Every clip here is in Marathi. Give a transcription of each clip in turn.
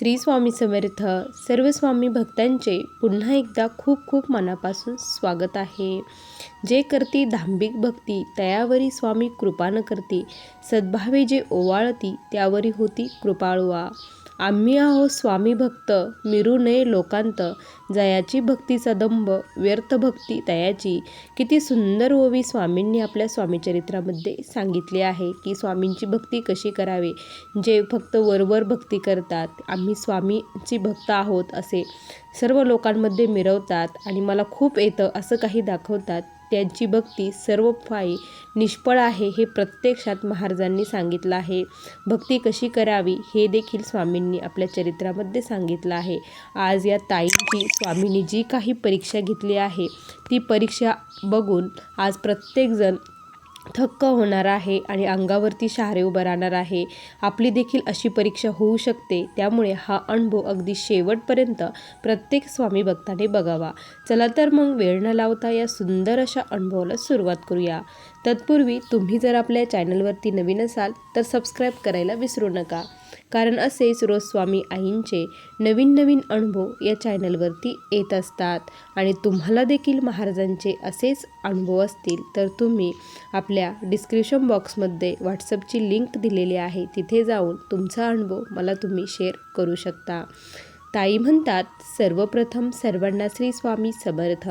श्री स्वामी समर्थ सर्व स्वामी भक्तांचे पुन्हा एकदा खूप खूप मनापासून स्वागत आहे. जे करती धांबिक भक्ती तयावरी स्वामी कृपान करती सद्भावे जे ओवाळती त्यावरी होती कृपाळुवा. आम्ही आहो स्वामी भक्त मिरू नये लोकांत. जयाची भक्तीचा दंभ व्यर्थ भक्ती तयाची. किती सुंदर ओवी स्वामींनी आपल्या स्वामीचरित्रामध्ये सांगितले आहे की स्वामींची भक्ती कशी करावी? जे फक्त वरवर भक्ती करतात आम्ही स्वामीची भक्त आहोत असे सर्व लोकांमध्ये मिरवतात आणि मला खूप येतं असं काही दाखवतात. त्यांची भक्ती सर्व फाई निष्फळ आहे हे प्रत्यक्षात महाराजांनी सांगितलं आहे. भक्ती कशी करावी हे देखील स्वामींनी आपल्या चरित्रामध्ये सांगितलं आहे. आज या ताईंची स्वामींनी जी काही परीक्षा घेतली आहे ती परीक्षा बघून आज प्रत्येकजण थक्क होणार आहे आणि अंगावरती शहारे उभं राहणार आहे. आपली देखील अशी परीक्षा होऊ शकते. त्यामुळे हा अनुभव अगदी शेवटपर्यंत प्रत्येक स्वामी भक्ताने बघावा. चला तर मग वेळ न लावता या सुंदर अशा अनुभवाला सुरुवात करूया. तत्पूर्वी तुम्ही जर आपल्या चॅनलवरती नवीन असाल तर सबस्क्राईब करायला विसरू नका. कारण असेच रोज स्वामी आईंचे नवीन नवीन अनुभव या चॅनलवरती येत असतात. आणि तुम्हाला देखील महाराजांचे असेच अनुभव असतील तर तुम्ही आपल्या डिस्क्रिप्शन बॉक्समध्ये व्हॉट्सअपची लिंक दिलेली आहे. तिथे जाऊन तुमचा अनुभव मला तुम्ही शेअर करू शकता. ताई म्हणतात सर्वप्रथम सर्वांना श्री स्वामी समर्थ.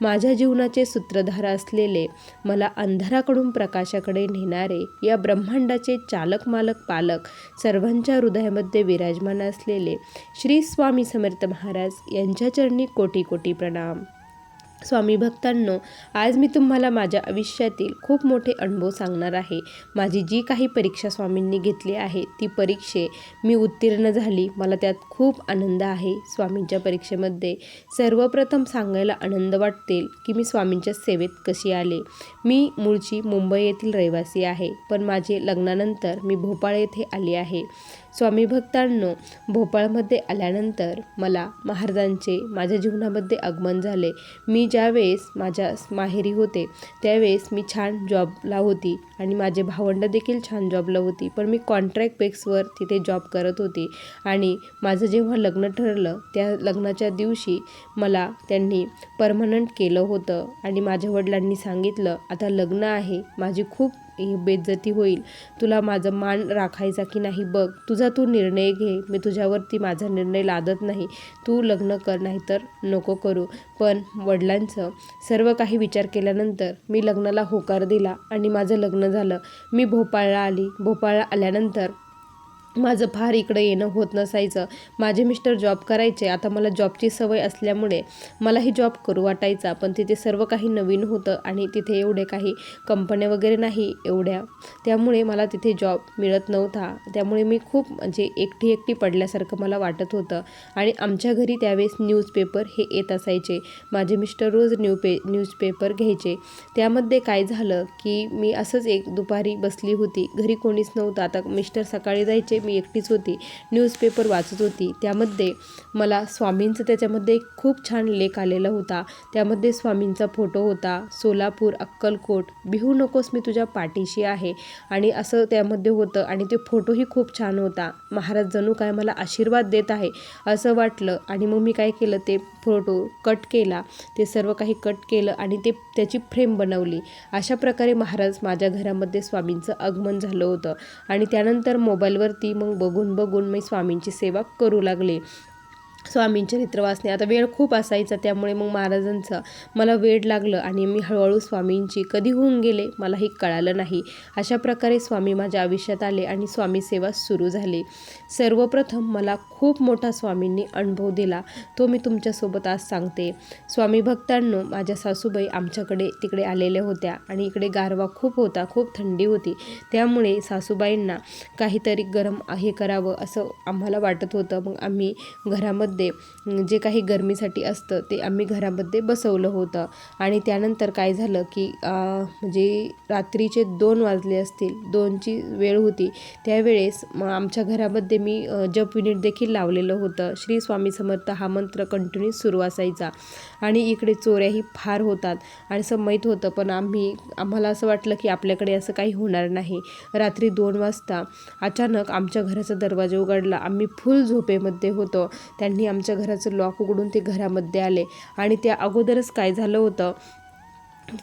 माझ्या जीवनाचे सूत्रधार असलेले मला अंधाराकडून प्रकाशाकडे नेणारे या ब्रह्मांडाचे चालक मालक पालक सर्वांच्या हृदयामध्ये विराजमान असलेले श्री स्वामी समर्थ महाराज यांच्या चरणी कोटी कोटी प्रणाम. स्वामी भक्तांनो आज मी तुम्हाला माझ्या आयुष्यातील खूप मोठे अनुभव सांगणार आहे. माझी जी काही परीक्षा स्वामींनी घेतली आहे ती परीक्षे मी उत्तीर्ण झाली. मला त्यात खूप आनंद आहे. स्वामींच्या परीक्षेमध्ये सर्वप्रथम सांगायला आनंद वाटतील की मी स्वामींच्या सेवेत कशी आले. मी मूळची मुंबई येथील रहिवासी आहे पण माझे लग्नानंतर मी भोपाळ येथे आली आहे. स्वामी भक्तांनो भोपाळमध्ये आल्यानंतर मला महाराजांचे माझ्या जीवनामध्ये आगमन झाले. मी ज्यावेळेस माझ्या माहेरी होते त्यावेळेस मी छान जॉबला होती आणि माझे भावंड देखील छान जॉबला होती. पण मी कॉन्ट्रॅक्ट बेक्सवर तिथे जॉब करत होती आणि माझं जेव्हा लग्न ठरलं त्या लग्नाच्या दिवशी मला त्यांनी परमनंट केलं होतं आणि माझ्या वडिलांनी सांगितलं आता लग्न आहे माझी खूप बेज्जती होईल. तुला माझं मान राखायचा की नाही बघ. तुझा तू निर्णय घे. मी तुझ्यावरती माझा निर्णय लादत नाही. तू लग्न कर नाही तर नको करू. पण वडिलांचं सर्व काही विचार केल्यानंतर मी लग्नाला होकार दिला आणि माझं लग्न झालं. मी भोपाळला आली. भोपाळला आल्यानंतर माझं फार इकडं येणं होत नसायचं. माझे मिस्टर जॉब करायचे. आता मला जॉबची सवय असल्यामुळे मलाही जॉब करू वाटायचा. पण तिथे सर्व काही नवीन होतं आणि तिथे एवढे काही कंपन्या वगैरे नाही एवढ्या. त्यामुळे मला तिथे जॉब मिळत नव्हता. त्यामुळे मी खूप म्हणजे एकटी एकटी पडल्यासारखं मला वाटत होतं. आणि आमच्या घरी त्यावेळेस न्यूजपेपर हे येत असायचे. माझे मिस्टर रोज न्यू पे न्यूजपेपर घ्यायचे. त्यामध्ये काय झालं की मी असंच एक दुपारी बसली होती. घरी कोणीच नव्हतं. आता मिस्टर सकाळी जायचे मी एकटीच होती. न्यूजपेपर वाचत होती. त्यामध्ये मला स्वामींचं त्याच्यामध्ये एक खूप छान लेख आलेला होता. त्यामध्ये स्वामींचा फोटो होता. सोलापूर अक्कलकोट बिहू नकोस मी तुझ्या पाठीशी आहे. आणि असं त्यामध्ये होतं आणि ते फोटोही खूप छान होता. महाराज जणू काय मला आशीर्वाद देत आहे असं वाटलं. आणि मग मी काय केलं ते फोटो कट केला. ते सर्व काही कट केलं आणि ते त्याची फ्रेम बनवली. अशा प्रकारे महाराज माझ्या घरामध्ये स्वामींचं आगमन झालं होतं. आणि त्यानंतर मोबाईलवरती मग बघून बघून मी स्वामींची सेवा करू लागले. स्वामींचे चरित्र वाचणे आता वेळ खूप असायचा त्यामुळे मग महाराजांचं मला वेळ लागलं आणि मी हळूहळू स्वामींची कधी होऊन गेले मलाही कळालं नाही. अशा प्रकारे स्वामी माझ्या आयुष्यात आले आणि स्वामी सेवा सुरू झाली. सर्वप्रथम मला खूप मोठा स्वामींनी अनुभव दिला. तो मी तुमच्यासोबत आज सांगते. स्वामी भक्तांनो माझ्या सासूबाई आमच्याकडे तिकडे आलेल्या होत्या आणि इकडे गारवा खूप होता खूप थंडी होती. त्यामुळे सासूबाईंना काहीतरी गरम हे करावं असं आम्हाला वाटत होतं. मग आम्ही घरामध्ये घरामध्ये जे काही गरमीसाठी असतं ते आम्ही घरामध्ये बसवलं होतं. आणि त्यानंतर काय झालं की म्हणजे रात्रीचे दोन वाजले असतील दोनची वेळ होती त्यावेळेस मग आमच्या घरामध्ये मी जप युनिट देखील लावलेलं होतं. श्री स्वामी समर्थ हा मंत्र कंटिन्यू सुरू असायचा. आणि इकडे चोऱ्याही फार होतात. आणि असं माहीत होतं पण आम्ही आम्हाला असं वाटलं की आपल्याकडे असं काही होणार नाही. रात्री दोन वाजता अचानक आमच्या घराचा दरवाजा उघडला. आम्ही फुल झोपेमध्ये होतो. त्यांनी आमच्या घराचं लॉक उघडून ते घरामध्ये आले. आणि त्या अगोदरच काय झालं होतं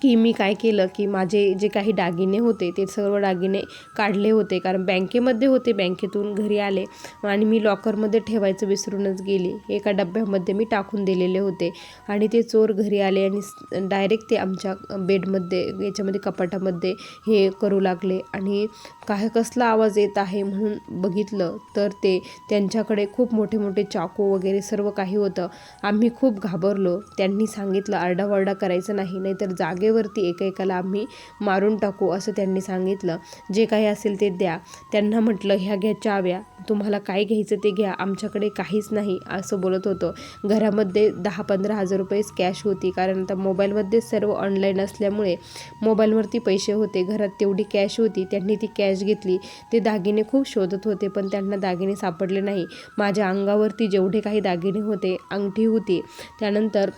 की मी काय केलं की माझे जे काही दागिने होते ते सर्व दागिने काढले होते. कारण बँकेमध्ये होते बँकेतून घरी आले आणि मी लॉकरमध्ये ठेवायचं विसरूनच गेली. एका डब्यामध्ये मी टाकून दिलेले होते आणि ते चोर घरी आले आणि डायरेक्ट ते आमच्या बेडमध्ये याच्यामध्ये कपाटामध्ये हे करू लागले आणि काय कसला आवाज येत आहे म्हणून बघितलं तर ते त्यांच्याकडे खूप मोठे मोठे चाकू वगैरे सर्व काही होतं. आम्ही खूप घाबरलो. त्यांनी सांगितलं आरडाओरडा करायचं नाही नाहीतर जागेवरती एकेकाला आम्ही मारून टाकू असं त्यांनी सांगितलं. जे काही असेल ते द्या. त्यांना म्हटलं ह्या घ्या चाव्या. तुम्हाला काय घ्यायचं ते घ्या. आमच्याकडे काहीच नाही असं बोलत होतो. घरामध्ये दहा पंधरा हजार रुपयेच कॅश होती. कारण आता मोबाईलमध्ये सर्व ऑनलाईन असल्यामुळे मोबाईलवरती पैसे होते. घरात तेवढी कॅश होती. त्यांनी ती कॅश घेतली. ते दागिने खूप शोधत होते पण त्यांना दागिने सापडले नाही. माझ्या अंगावरती जेवढे काही दागिने होते अंगठी होती. त्यानंतर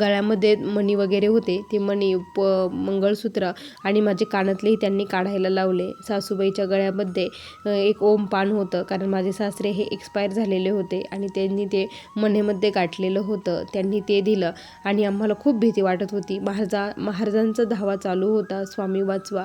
गळ्यामध्ये मणी वगैरे होते ते मणी प मंगळसूत्र आणि माझे कानातलेही त्यांनी काढायला लावले. सासूबाईच्या गळ्यामध्ये एक ओम पान होतं कारण माझे सासरे हे एक्सपायर झालेले होते आणि त्यांनी ते मणीमध्ये गाठलेलं होतं. त्यांनी ते दिलं आणि आम्हाला खूप भीती वाटत होती. महाराजा महाराजांचा धावा चालू होता स्वामी वाचवा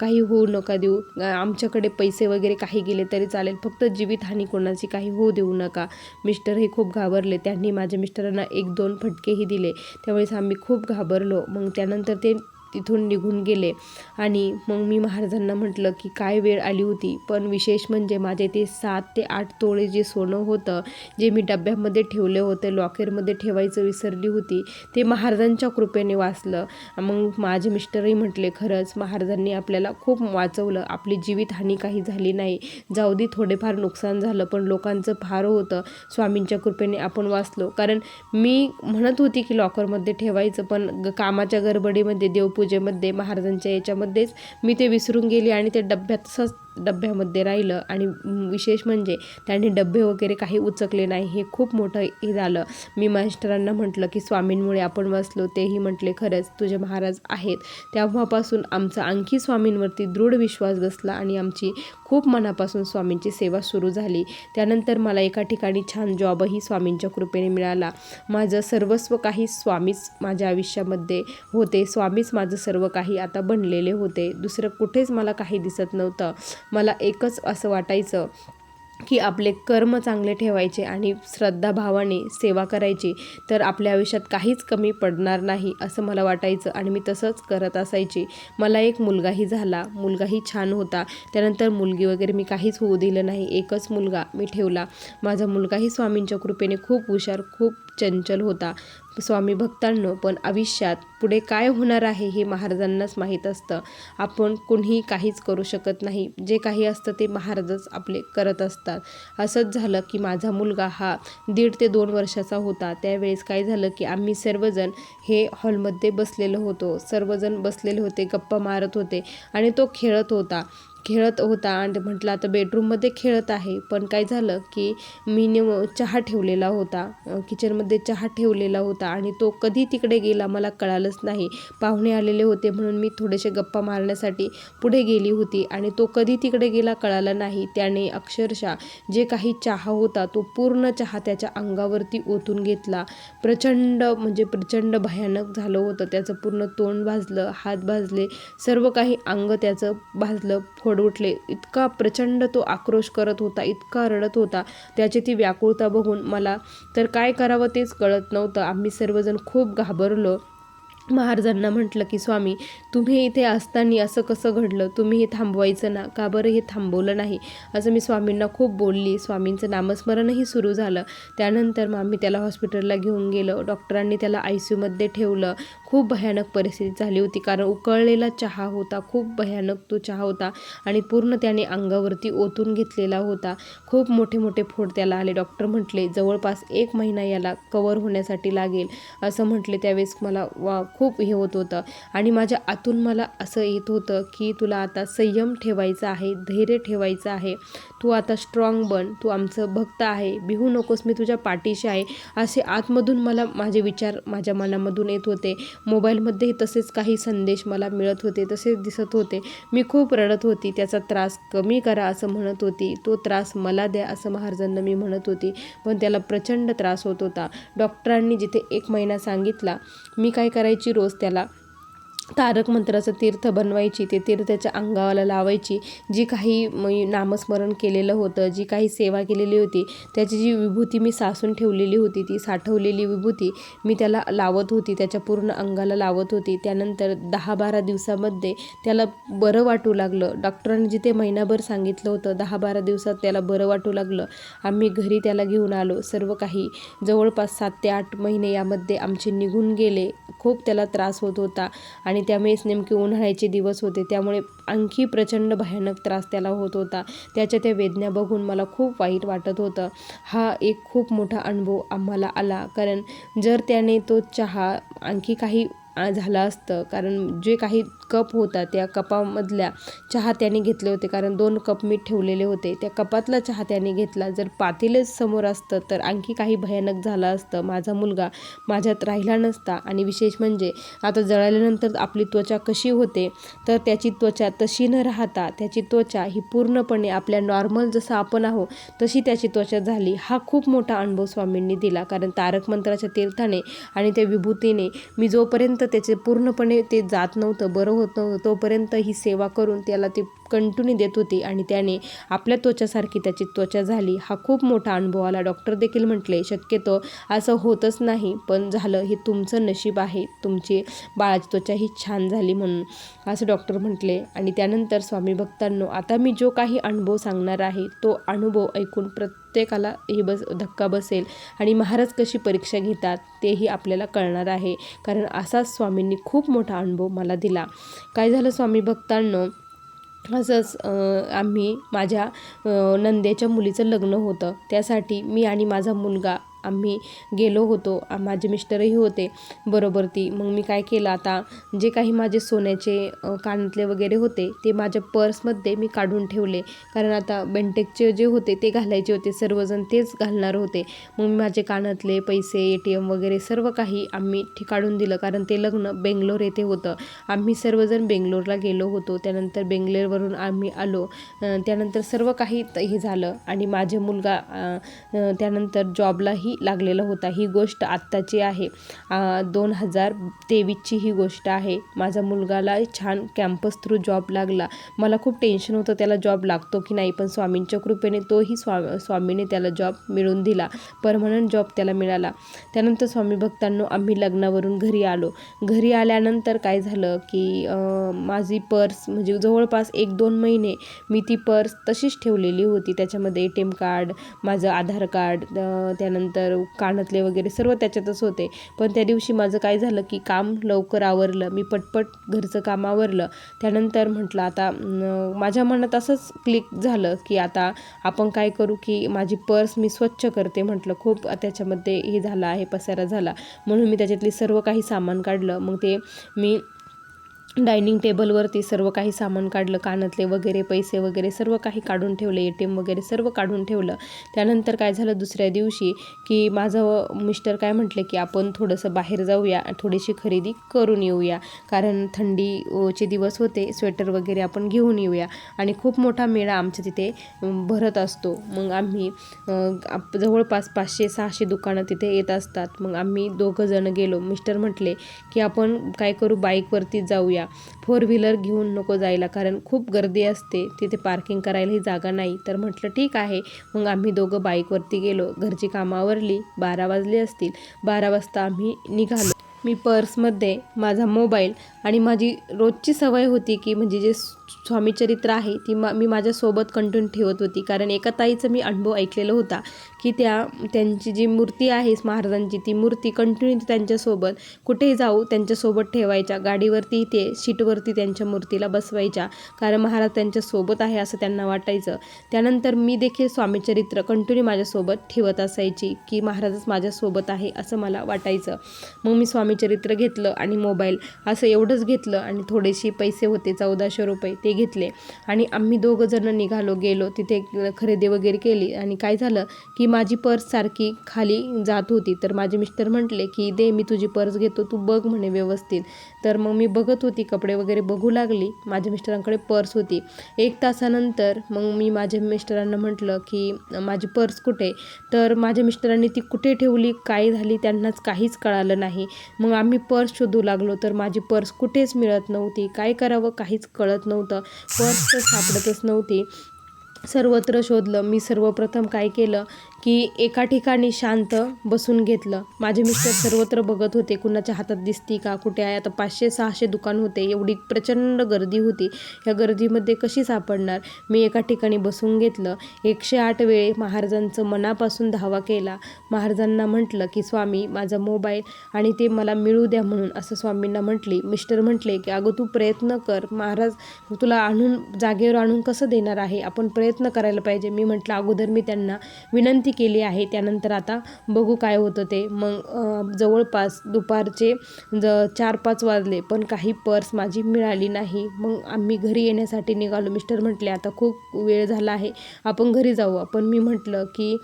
काही होऊ नका देऊ. आमच्याकडे पैसे वगैरे काही गेले तरी चालेल. फक्त जीवितहानी कोणाची काही होऊ देऊ नका. मिस्टर हे खूप घाबरले. त्यांनी माझ्या मिस्टरांना एक दोन फटकेही दिले. त्यावेळेस आम्ही खूप घाबरलो. मग त्यानंतर ते तिथून निघून गेले. आणि मग मी महाराजांना म्हटलं की काय वेळ आली होती? पण विशेष म्हणजे माझे ते सात ते आठ तोळे जे सोनं होतं जे मी डब्यामध्ये ठेवले होते लॉकरमध्ये ठेवायचं विसरली होती ते महाराजांच्या कृपेने वाचलं. मग माझे मिस्टरही म्हटले खरंच महाराजांनी आपल्याला खूप वाचवलं. आपली जीवितहानी काही झाली नाही. जाऊ दे थोडेफार नुकसान झालं पण लोकांचं फार होतं. स्वामींच्या कृपेने आपण वाचलो. कारण मी म्हणत होती की लॉकरमध्ये ठेवायचं पण ग कामाच्या गडबडीमध्ये पूजेमध्ये महाराजांच्या याच्यामध्येच मी ते विसरून गेली आणि ते डब्यात तसंच डब्यामध्ये राहिलं आणि विशेष म्हणजे त्यांनी डब्बे वगैरे काही उचकले नाही हे खूप मोठं हे झालं. मी मास्टरांना म्हटलं की स्वामींमुळे आपण वाचलो तेही म्हटले खरंच तुझे महाराज आहेत. तेव्हापासून आमचा आणखी स्वामींवरती दृढ विश्वास बसला आणि आमची खूप मनापासून स्वामींची सेवा सुरू झाली. त्यानंतर मला एका ठिकाणी छान जॉबही स्वामींच्या कृपेने मिळाला. माझं सर्वस्व काही स्वामीच माझ्या आयुष्यामध्ये होते स्वामीच माझं सर्व काही आता बनलेले होते. दुसरं कुठेच मला काही दिसत नव्हतं. मला एकच असं वाटायचं की आपले कर्म चांगले ठेवायचे आणि श्रद्धाभावाने सेवा करायची तर आपल्या आयुष्यात काहीच कमी पडणार नाही असं मला वाटायचं आणि मी तसंच करत असायची. मला एक मुलगाही झाला मुलगाही छान होता. त्यानंतर मुलगी वगैरे मी काहीच होऊ दिलं नाही एकच मुलगा मी ठेवला. माझा मुलगाही स्वामींच्या कृपेने खूप हुशार खूप चंचल होता. स्वामी भक्तांनो पण आयुष्यात पुढे काय होणार आहे हे महाराजांनाच माहीत असतं. आपण कुणीही काहीच करू शकत नाही. जे काही असतं ते महाराजच आपले करत असतात. असंच झालं की माझा मुलगा हा दीड ते दोन वर्षाचा होता. त्यावेळेस काय झालं की आम्ही सर्वजण हे हॉलमध्ये बसलेलो होतो. सर्वजण बसलेले होते गप्पा मारत होते आणि तो खेळत होता. खेळत होता आणि म्हटलं आता बेडरूममध्ये खेळत आहे. पण काय झालं की मी नेम चहा ठेवलेला होता. किचनमध्ये चहा ठेवलेला होता आणि तो कधी तिकडे गेला मला कळालंच नाही. पाहुणे आलेले होते म्हणून मी थोडेसे गप्पा मारण्यासाठी पुढे गेली होती आणि तो कधी तिकडे गेला कळाला नाही. त्याने अक्षरशः जे काही चहा होता तो पूर्ण चहा त्याच्या अंगावरती ओतून घेतला. प्रचंड म्हणजे प्रचंड भयानक झालं होतं. त्याचं पूर्ण तोंड भाजलं हात भाजले सर्व काही अंग त्याचं भाजलं फोड उठले इतका प्रचंड तो आक्रोश करत होता इतका रडत होता. त्याची ती व्याकुळता बघून मला तर काय करावं तेच कळत नव्हतं. आम्ही सर्वजण खूप घाबरलो. महाराजांना म्हटलं की स्वामी तुम्ही इथे असताना असं कसं घडलं? तुम्ही हे थांबवायचं ना? का बरं हे थांबवलं नाही? असं मी स्वामींना खूप बोलली. स्वामींचं नामस्मरणही सुरू झालं. त्यानंतर मग आम्ही त्याला हॉस्पिटलला घेऊन गेलो. डॉक्टरांनी त्याला आय सी यूमध्ये ठेवलं. खूप भयानक परिस्थिती झाली होती. कारण उकळलेला चहा होता खूप भयानक तो चहा होता आणि पूर्ण त्याने अंगावरती ओतून घेतलेला होता. खूप मोठे मोठे फोड त्याला आले. डॉक्टर म्हटले जवळपास एक महिना याला कवर होण्यासाठी लागेल. असं म्हटले. त्यावेळेस मला वा खूप हे होत होतं. आणि माझ्या आतून मला असं येत होतं की तुला आता संयम ठेवायचा आहे धैर्य ठेवायचं आहे. तू आता स्ट्रॉंग बन. तू आमचं भक्त आहे. बिहू नकोस. मी तुझ्या पाठीशी आहे. असे आतमधून मला माझे विचार माझ्या मनामधून येत होते. मोबाईलमध्येही तसेच काही संदेश मला मिळत होते तसेच दिसत होते. मी खूप रडत होती त्याचा त्रास कमी करा असं म्हणत होती. तो त्रास मला द्या असं महाराजांना मी म्हणत होती. पण त्याला प्रचंड त्रास होत होता. डॉक्टरांनी जिथे एक महिना सांगितला मी काय करायची रोज त्याला? तारक मंत्राचं तीर्थ बनवायची ते तीर्थ त्याच्या अंगाला लावायची. जी काही नामस्मरण केलेलं होतं जी काही सेवा केलेली होती त्याची जी विभूती मी सासून ठेवलेली होती ती साठवलेली विभूती मी त्याला लावत होती त्याच्या पूर्ण अंगाला लावत होती. त्यानंतर दहा बारा दिवसामध्ये त्याला बरं वाटू लागलं. डॉक्टरांनी जिथे महिनाभर सांगितलं होतं दहा बारा दिवसात त्याला बरं वाटू लागलं. आम्ही घरी त्याला घेऊन आलो. सर्व काही जवळपास सात ते आठ महिने यामध्ये आमचे निघून गेले. खूप त्याला त्रास होत होता. आणि आणि त्यामुळेच नेमके उन्हाळ्याचे दिवस होते. त्यामुळे आणखी प्रचंड भयानक त्रास त्याला होत होता. त्याच्या त्या वेदना बघून मला खूप वाईट वाटत होतं. हा एक खूप मोठा अनुभव आम्हाला आला. कारण जर त्याने तो चहा आणखी काही झालं असतं कारण जे काही कप होता त्या कपामधल्या चहा त्याने घेतले होते. कारण दोन कप मी ठेवलेले होते. त्या कपातला चहा त्याने घेतला. जर पातेलच समोर असतं तर आणखी काही भयानक झालं असतं. माझा मुलगा माझ्यात राहिला नसता. आणि विशेष म्हणजे आता जळाल्यानंतर आपली त्वचा कशी होते तर त्याची त्वचा तशी न राहता त्याची त्वचा ही पूर्णपणे आपल्या नॉर्मल जसं आपण आहो तशी त्याची त्वचा झाली. हा खूप मोठा अनुभव स्वामींनी दिला. कारण तारक मंत्राच्या तीर्थाने आणि त्या विभूतीने मी जोपर्यंत त्याचे पूर्णपणे ते जात नव्हतं बरं होतं होतं तोपर्यंत ही सेवा करून त्याला ते कंटिन्यू देत होती आणि त्याने आपल्या त्वचासारखी त्याची त्वचा झाली. हा खूप मोठा अनुभव आला. डॉक्टर देखील म्हटले शक्यतो असं होतच नाही पण झालं हे तुमचं नशीब आहे. तुमची बाळाची त्वचा ही छान झाली म्हणून असं डॉक्टर म्हटले. आणि त्यानंतर स्वामी भक्तांनो आता मी जो काही अनुभव सांगणार आहे तो अनुभव ऐकून प्रत्येकाला हे बस धक्का बसेल. आणि महाराज कशी परीक्षा घेतात तेही आपल्याला कळणार आहे. कारण असाच स्वामींनी खूप मोठा अनुभव मला दिला. काय झालं स्वामी भक्तांनो? असंच आम्ही माझ्या नंदेच्या मुलीचं लग्न होतं. त्यासाठी मी आणि माझा मुलगा आम्ही गेलो होतो. माझे मिस्टरही होते. बरोबर ती. मग मी काय केलं आता? जे काही माझे सोन्याचे कानातले वगैरे होते ते माझ्या पर्समध्ये मी काढून ठेवले. कारण आता बेंटेकचे जे होते ते घालायचे होते. सर्वजण तेच घालणार होते. मग मी माझे कानातले पैसे ए टी एम वगैरे सर्व काही आम्ही काढून दिलं. कारण ते लग्न बेंगलोर येथे होतं. आम्ही सर्वजण बेंगलोरला गेलो होतो. त्यानंतर बेंगलोरवरून आम्ही आलो. त्यानंतर सर्व काही हे झालं. आणि माझे मुलगा त्यानंतर जॉबलाही लागलेला होता. ही गोष्ट आत्ताची आहे. दोन हजार तेवीसची ही गोष्ट आहे. माझा मुलगाला छान कॅम्पस थ्रू जॉब लागला. मला खूप टेन्शन होतं त्याला जॉब लागतो की नाही पण स्वामींच्या कृपेने तोही स्वा स्वामीने त्याला जॉब मिळवून दिला. परमनंट जॉब त्याला मिळाला. त्यानंतर स्वामी भक्तांनो आम्ही लग्नावरून घरी आलो. घरी आल्यानंतर काय झालं की माझी पर्स म्हणजे जवळपास एक दोन महिने मी ती पर्स तशीच ठेवलेली होती. त्याच्यामध्ये ए टी एम कार्ड माझं आधार कार्ड त्यानंतर तर कानातले वगैरे सर्व त्याच्यातच होते. पण त्या दिवशी माझं काय झालं की काम लवकर आवरलं. मी पटपट घरचं काम आवरलं. त्यानंतर म्हटलं आता माझ्या मनात असंच क्लिक झालं की आता आपण काय करू की माझी पर्स मी स्वच्छ करते म्हटलं. खूप त्याच्यामध्ये हे झालं आहे पसारा झाला. म्हणून मी त्याच्यातली सर्व काही सामान काढलं. मग ते मी डायनिंग टेबलवरती सर्व काही सामान काढलं कानातले वगैरे पैसे वगैरे सर्व काही काढून ठेवलं ए टी एम वगैरे सर्व काढून ठेवलं. त्यानंतर काय झालं दुसऱ्या दिवशी की माझं मिस्टर काय म्हटलं की आपण थोडंसं बाहेर जाऊया थोडीशी खरेदी करून येऊया. कारण थंडीचे दिवस होते स्वेटर वगैरे आपण घेऊन येऊया. आणि खूप मोठा मेळा आमच्या तिथे भरत असतो. मग आम्ही जवळपास पाचशे सहाशे दुकानं तिथे येत असतात. मग आम्ही दोघं जण गेलो. मिस्टर म्हटले की आपण काय करू बाईकवरती जाऊया. फोर व्हीलर घेऊन नको जायला कारण खूप गर्दी असते तिथे पार्किंग करायलाही जागा नाही. तर म्हटलं ठीक आहे. मग आम्ही दोघं बाईकवरती गेलो. घरची कामावरली बारा वाजले असतील. बारा वाजता आम्ही निघालो. मी पर्समध्ये माझा मोबाईल आणि माझी रोजची सवय होती की म्हणजे जे स्वामीचरित्र आहे ती मा मी माझ्यासोबत कंटिन्यू ठेवत होती. कारण एका ताईचं मी अनुभव ऐकलेला होता की त्या त्यांची जी मूर्ती आहे महाराजांची ती मूर्ती कंटिन्यू त्यांच्यासोबत. कुठेही जाऊ त्यांच्यासोबत ठेवायच्या. गाडीवरती ते सीटवरती त्यांच्या मूर्तीला बसवायच्या. कारण महाराज त्यांच्यासोबत आहे असं त्यांना वाटायचं. त्यानंतर मी देखील स्वामीचरित्र कंटिन्यू माझ्यासोबत ठेवत असायची की महाराजच माझ्यासोबत आहे असं मला वाटायचं. मग मी स्वामी स्वामीचरित्र घेतलं आणि मोबाईल असं एवढंच घेतलं आणि थोडेसे पैसे होते चौदाशे रुपये ते घेतले. आणि आम्ही दोघं जण निघालो गेलो तिथे खरेदी वगैरे केली. आणि काय झालं की माझी पर्स सारखी खाली जात होती. तर माझे मिस्टर म्हटले की दे मी तुझी पर्स घेतो तू बघ म्हणे व्यवस्थित. तर मग मी बघत होती कपडे वगैरे बघू लागली. माझ्या मिस्टरांकडे पर्स होती. एक तासानंतर मग मी माझ्या मिस्टरांना म्हटलं की माझी पर्स कुठे? तर माझ्या मिस्टरांनी ती कुठे ठेवली काय झाली त्यांनाच काहीच कळालं नाही. मग आम्ही पर्स शोधू लागलो तर माझी पर्स कुठेच मिळत नव्हती. काय करावं काहीच कळत नव्हतं. पर्स तर सापडतच नव्हती. सर्वत्र शोधलं. मी सर्वप्रथम काय केलं? की एका ठिकाणी शांत बसून घेतलं. माझे मिस्टर सर्वत्र बघत होते कुणाच्या हातात दिसती का कुठे आहे? आता पाचशे सहाशे दुकान होते एवढी प्रचंड गर्दी होती. या गर्दीमध्ये कशी सापडणार? मी एका ठिकाणी बसून घेतलं. एकशे आठ वेळे महाराजांचं मनापासून धावा केला. महाराजांना म्हटलं की स्वामी माझा मोबाईल आणि ते मला मिळू द्या म्हणून असं स्वामींना म्हटली. मिस्टर म्हटले की अगं तू प्रयत्न कर. महाराज तुला आणून जागेवर आणून कसं देणार आहे? आपण प्रयत्न करायला पाहिजे. मी म्हटलं अगोदर मी त्यांना विनंती केली आहे त्यानंतर आता बघू काय होतं ते. मग जवळपास दुपारचे ज चार पाच वाजले पण काही पर्स माझी मिळाली नाही. मग आम्ही घरी येण्यासाठी निघालो. मिस्टर म्हटले आता खूप वेळ झाला आहे आपण घरी जाऊ. पण मी म्हटलं की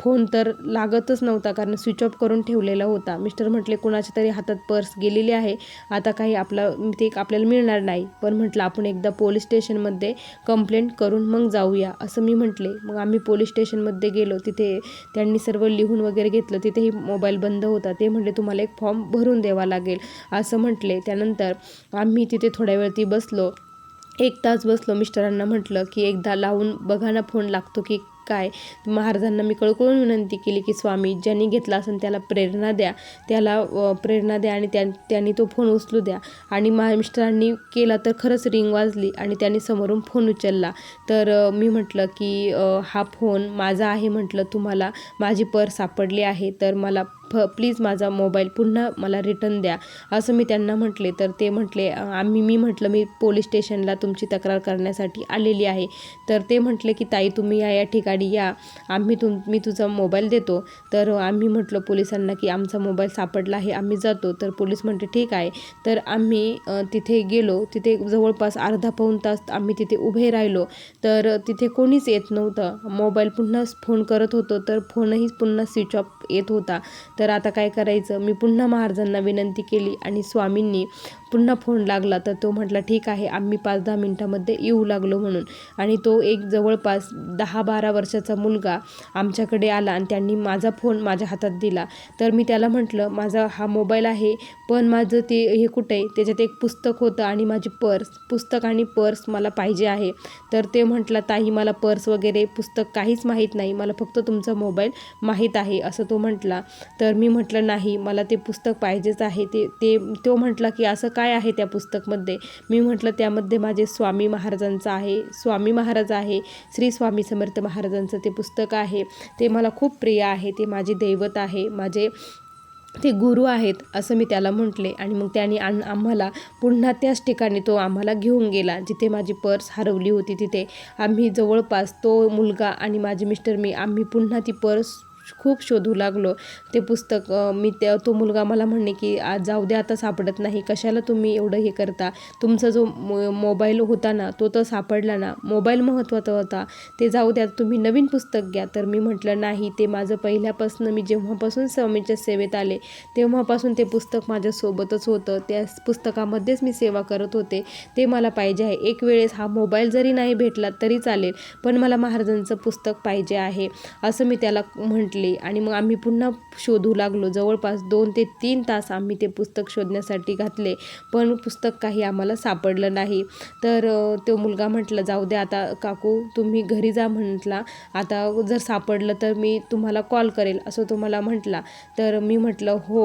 फोन तर लागतच नव्हता कारण स्विच ऑफ करून ठेवलेला होता. मिस्टर म्हटले कुणाच्या तरी हातात पर्स गेलेली आहे. आता काही आपला ते आपल्याला मिळणार नाही. पण म्हटलं आपण एकदा पोलीस स्टेशनमध्ये कंप्लेंट करून मग जाऊया. असं मी म्हटले. मग आम्ही पोलीस स्टेशनमध्ये गेलो. तिथे त्यांनी सर्व लिहून वगैरे घेतलं. तिथेही मोबाईल बंद होता. ते म्हटले तुम्हाला एक फॉर्म भरून द्यावा लागेल. असं म्हटले. त्यानंतर आम्ही तिथे थोड्या वेळ ती बसलो. एक तास बसलो. मिस्टरांना म्हटलं की एकदा लावून बघा ना फोन लागतो की काय? महाराजांना मी कळकळून विनंती केली की स्वामी ज्यांनी घेतला असेल त्याला प्रेरणा द्या. त्याला प्रेरणा द्या आणि त्या त्यांनी तो फोन उचलू द्या. आणि मा मिस्टरांनी केला तर खरंच रिंग वाजली आणि त्यांनी समोरून फोन उचलला. तर मी म्हटलं की हा फोन माझा आहे म्हटलं तुम्हाला माझी पर्स सापडली आहे तर मला फ प्लीज माझा मोबाईल पुन्हा मला रिटर्न द्या. असं मी त्यांना म्हटले तर ते म्हटले आम्ही मी म्हटलं मी पोलीस स्टेशनला तुमची तक्रार करण्यासाठी आलेली आहे. तर ते म्हटले की ताई तुम्ही या या ठिकाणी या. आम्ही तुम मी तुझा मोबाईल देतो. तर आम्ही म्हटलं पोलिसांना की आमचा मोबाईल सापडला आहे आम्ही जातो. तर पोलीस म्हटले ठीक आहे. तर आम्ही तिथे गेलो. तिथे जवळपास अर्धा पाऊण तास आम्ही तिथे उभे राहिलो. तर तिथे कोणीच येत नव्हतं. मोबाईल पुन्हा फोन करत होतो. तर फोनही पुन्हा स्विच ऑफ येत होता. तर आता काय करायचं? मी पुन्हा महाराजांना विनंती केली आणि स्वामींनी पुन्हा फोन लागला तर तो म्हटला ठीक आहे आम्ही पाच दहा मिनटामध्ये येऊ लागलो म्हणून. आणि तो एक जवळपास दहा बारा वर्षाचा मुलगा आमच्याकडे आला आणि त्यांनी माझा फोन माझ्या हातात दिला. तर मी त्याला म्हटलं माझा हा मोबाईल आहे पण माझं ते हे कुठे? आहे त्याच्यात एक पुस्तक होतं आणि माझी पर्स पुस्तक आणि पर्स मला पाहिजे आहे. तर ते म्हटलं ताई मला पर्स वगैरे पुस्तक काहीच माहीत नाही मला फक्त तुमचा मोबाईल माहीत आहे असं तो म्हटला. तर मी म्हटलं नाही मला ते पुस्तक पाहिजेच आहे. ते ते तो म्हटला की असं काय आहे त्या पुस्तकमध्ये? मी म्हटलं त्यामध्ये माझे स्वामी महाराजांचं आहे. स्वामी महाराज आहे श्री स्वामी समर्थ महाराजांचं ते पुस्तक आहे. ते मला खूप प्रिय आहे ते माझे दैवत आहे माझे ते गुरु आहेत असं मी त्याला म्हटले. आणि मग त्याने आण आम्हाला पुन्हा त्याच ठिकाणी तो आम्हाला घेऊन गेला जिथे माझी पर्स हरवली होती तिथे. आम्ही जवळपास तो मुलगा आणि माझे मिस्टर मी आम्ही पुन्हा ती पर्स खूप शोधू लागलो. ते पुस्तक मी त्या तो मुलगा मला म्हणणे की आज जाऊ द्या आता सापडत नाही. कशाला तुम्ही एवढं हे करता? तुमचा जो मो मोबाईल होता ना तो तर सापडला ना. मोबाईल महत्त्वाचा होता. ते जाऊ द्या तुम्ही नवीन पुस्तक घ्या. तर मी म्हटलं नाही ते माझं पहिल्यापासून मी जेव्हापासून स्वामीच्या सेवेत आले तेव्हापासून ते पुस्तक माझ्यासोबतच होतं. त्या पुस्तकामध्येच मी सेवा करत होते. ते मला पाहिजे आहे. एक वेळेस हा मोबाईल जरी नाही भेटला तरी चालेल पण मला महाराजांचं पुस्तक पाहिजे आहे. असं मी त्याला म्हटलं. भेटले आणि मग आम्ही पुन्हा शोधू लागलो. जवळपास दोन ते तीन तास आम्ही ते पुस्तक शोधण्यासाठी घातले पण पुस्तक काही आम्हाला सापडलं नाही. तर तो मुलगा म्हटलं जाऊ दे आता काकू तुम्ही घरी जा म्हटला. आता जर सापडलं तर मी तुम्हाला कॉल करेल असं तुम्हाला म्हटला. तर मी म्हटलं हो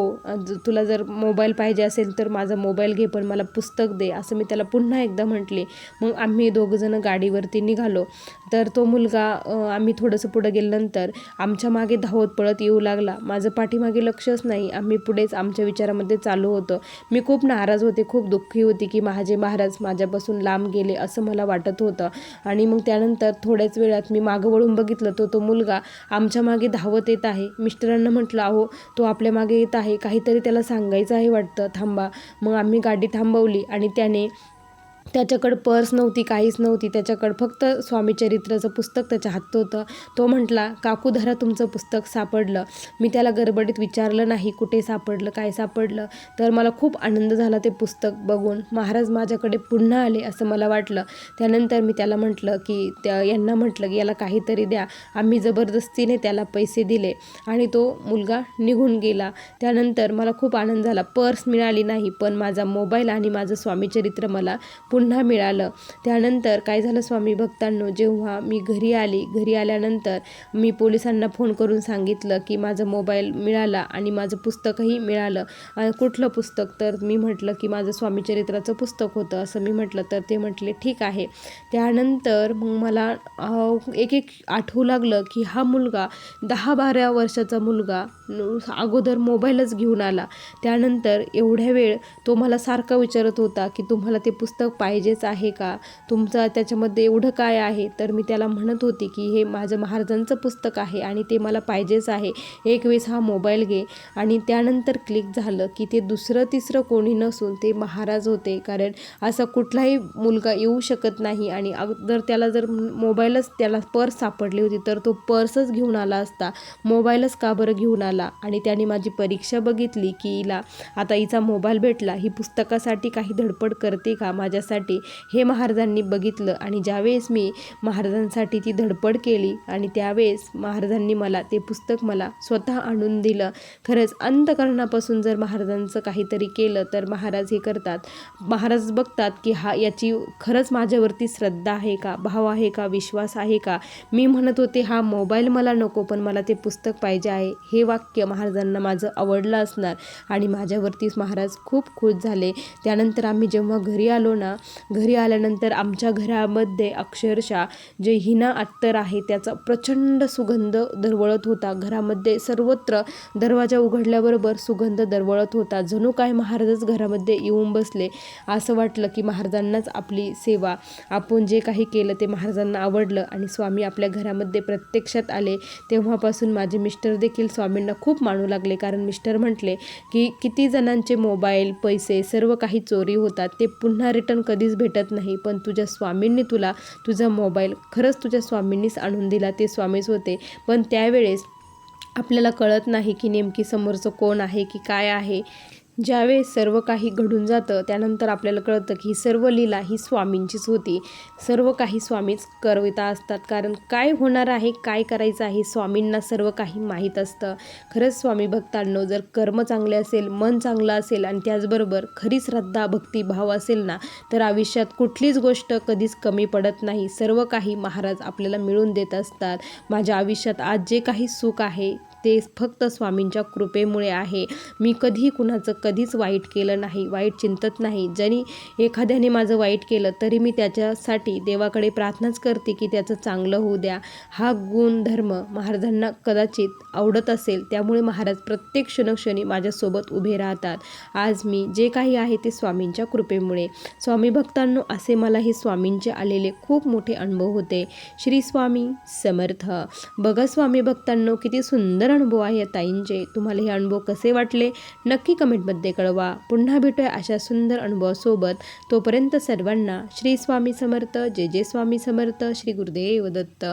तुला जर मोबाईल पाहिजे असेल तर माझा मोबाईल घे पण मला पुस्तक दे असं मी त्याला पुन्हा एकदा म्हटले. मग आम्ही दोघंजणं गाडीवरती निघालो. तर तो मुलगा आम्ही थोडंसं पुढं गेल्यानंतर आमच्या मागे धावत पळत येऊ लागला. माझं पाठीमागे लक्षच नाही. आम्ही पुढेच आमच्या विचारामध्ये चालू होतं. मी खूप नाराज होते खूप दुःखी होती की माझे महाराज माझ्यापासून लांब गेले असं मला वाटत होतं. आणि मग त्यानंतर थोड्याच वेळात मी मागं वळून बघितलं. तो तो मुलगा आमच्या मागे धावत येत आहे. मिस्टरांना म्हटलं अहो तो आपल्या मागे येत आहे. काहीतरी त्याला सांगायचं आहे वाटतं. थांबा. मग आम्ही गाडी थांबवली आणि त्याने त्याच्याकडं पर्स नव्हती काहीच नव्हती. त्याच्याकडं फक्त स्वामीचरित्राचं पुस्तक त्याच्या हातात होतं. तो म्हटला काकू धरा तुमचं पुस्तक सापडलं. मी त्याला गडबडीत विचारलं नाही कुठे सापडलं काय सापडलं. तर मला खूप आनंद झाला ते पुस्तक बघून. महाराज माझ्याकडे पुन्हा आले असं मला वाटलं. त्यानंतर मी त्याला म्हटलं की त्या यांना म्हटलं की याला काहीतरी द्या. आम्ही जबरदस्तीने त्याला पैसे दिले. आणि तो मुलगा निघून गेला. त्यानंतर मला खूप आनंद झाला. पर्स मिळाली नाही पण माझा मोबाईल आणि माझं स्वामीचरित्र मला पुन्हा मिळालं. त्यानंतर काय झालं स्वामी भक्तांनो जेव्हा मी घरी आली घरी आल्यानंतर मी पोलिसांना फोन करून सांगितलं की माझं मोबाईल मिळाला आणि माझं पुस्तकही मिळालं. कुठलं पुस्तक? तर मी म्हटलं की माझं स्वामीचरित्राचं पुस्तक होतं असं मी म्हटलं. तर ते म्हटले ठीक आहे. त्यानंतर मग मला एक एक आठवू लागलं की हा मुलगा दहा बारा वर्षाचा मुलगा अगोदर मोबाईलच घेऊन आला. त्यानंतर एवढ्या वेळ तो मला सारखा विचारत होता की तुम्हाला ते पुस्तक पाहिजेच आहे का? तुमचं त्याच्यामध्ये एवढं काय आहे? तर मी त्याला म्हणत होती की हे माझं महाराजांचं पुस्तक आहे आणि ते मला पाहिजेच आहे. एक वेळेस हा मोबाईल घे. आणि त्यानंतर क्लिक झालं की ते दुसरं तिसरं कोणी नसून ते महाराज होते. कारण असा कुठलाही मुलगा येऊ शकत नाही आणि अग- जर त्याला जर मोबाईलच त्याला पर्स सापडली होती तर तो पर्सच घेऊन आला असता. मोबाईलच का बरं घेऊन आला? आणि त्याने माझी परीक्षा बघितली की हिला आता हिचा मोबाईल भेटला. ही पुस्तकासाठी काही धडपड करते का? माझ्या करण्यासाठी हे महाराजांनी बघितलं आणि ज्यावेळेस मी महाराजांसाठी ती धडपड केली आणि त्यावेळेस महाराजांनी मला ते पुस्तक मला स्वतः आणून दिलं. खरंच अंतकरणापासून जर महाराजांचं काहीतरी केलं तर महाराज हे करतात. महाराज बघतात की हा याची खरंच माझ्यावरती श्रद्धा आहे का? भाव आहे का? विश्वास आहे का? मी म्हणत होते हा मोबाईल मला नको पण मला ते पुस्तक पाहिजे आहे. हे वाक्य महाराजांना माझं आवडलं असणार आणि माझ्यावरतीच महाराज खूप खुश झाले. त्यानंतर आम्ही जेव्हा घरी आलो ना घरी आल्यानंतर आमच्या घरामध्ये अक्षरशः जे हिना अत्तर आहे त्याचा प्रचंड सुगंध दरवळत होता. घरामध्ये सर्वत्र दरवाजा उघडल्याबरोबर सुगंध दरवळत होता. जणू काय महाराजच घरामध्ये येऊन बसले. असं वाटलं की महाराजांनाच आपली सेवा आपण जे काही केलं ते महाराजांना आवडलं आणि स्वामी आपल्या घरामध्ये प्रत्यक्षात आले. तेव्हापासून माझे मिस्टर देखील स्वामींना खूप मानू लागले. कारण मिस्टर म्हटले की किती जणांचे मोबाईल पैसे सर्व काही चोरी होतात. ते पुन्हा रिटर्न कधीच भेटत नाही पण तुझ्या स्वामींनी तुला तुझा मोबाईल खरंच तुझ्या स्वामींनीच आणून दिला ते स्वामीच होते. पण त्यावेळेस आपल्याला कळत नाही की नेमकी समोरचं कोण आहे की काय आहे. ज्यावेळेस सर्व काही घडून जातं त्यानंतर आपल्याला कळतं की ही सर्व लीला ही स्वामींचीच होती. सर्व काही स्वामीच करविता असतात. कारण काय होणार आहे काय करायचं आहे स्वामींना सर्व काही माहीत असतं. खरंच स्वामी भक्तांनो जर कर्म चांगले असेल मन चांगलं असेल आणि त्याचबरोबर खरी श्रद्धा भक्तिभाव असेल ना तर आयुष्यात कुठलीच गोष्ट कधीच कमी पडत नाही. सर्व काही महाराज आपल्याला मिळून देत असतात. माझ्या आयुष्यात आज जे काही सुख आहे ते फक्त स्वामींच्या कृपेमुळे आहे. मी कधीही कुणाचं कधीच वाईट केलं नाही वाईट चिंतत नाही. जरी एखाद्याने माझं वाईट केलं तरी मी त्याच्यासाठी देवाकडे प्रार्थनाच करते की त्याचं चांगलं होऊ द्या. हा गुणधर्म महाराजांना कदाचित आवडत असेल त्यामुळे महाराज प्रत्येक क्षणक्षणी माझ्यासोबत उभे राहतात. आज मी जे काही आहे ते स्वामींच्या कृपेमुळे. स्वामी भक्तांनो असे मला हे स्वामींचे आलेले खूप मोठे अनुभव होते. श्री स्वामी समर्थ. बघा स्वामी भक्तांनो किती सुंदर अनुभव आहे ताईंचे. तुम्हाला हे अनुभव कसे वाटले? नक्की कमेंटमध्ये कळवा. पुन्हा भेटूया अशा सुंदर अनुभवासोबत. तोपर्यंत सर्वांना श्री स्वामी समर्थ जय जय स्वामी समर्थ श्री गुरुदेव दत्त.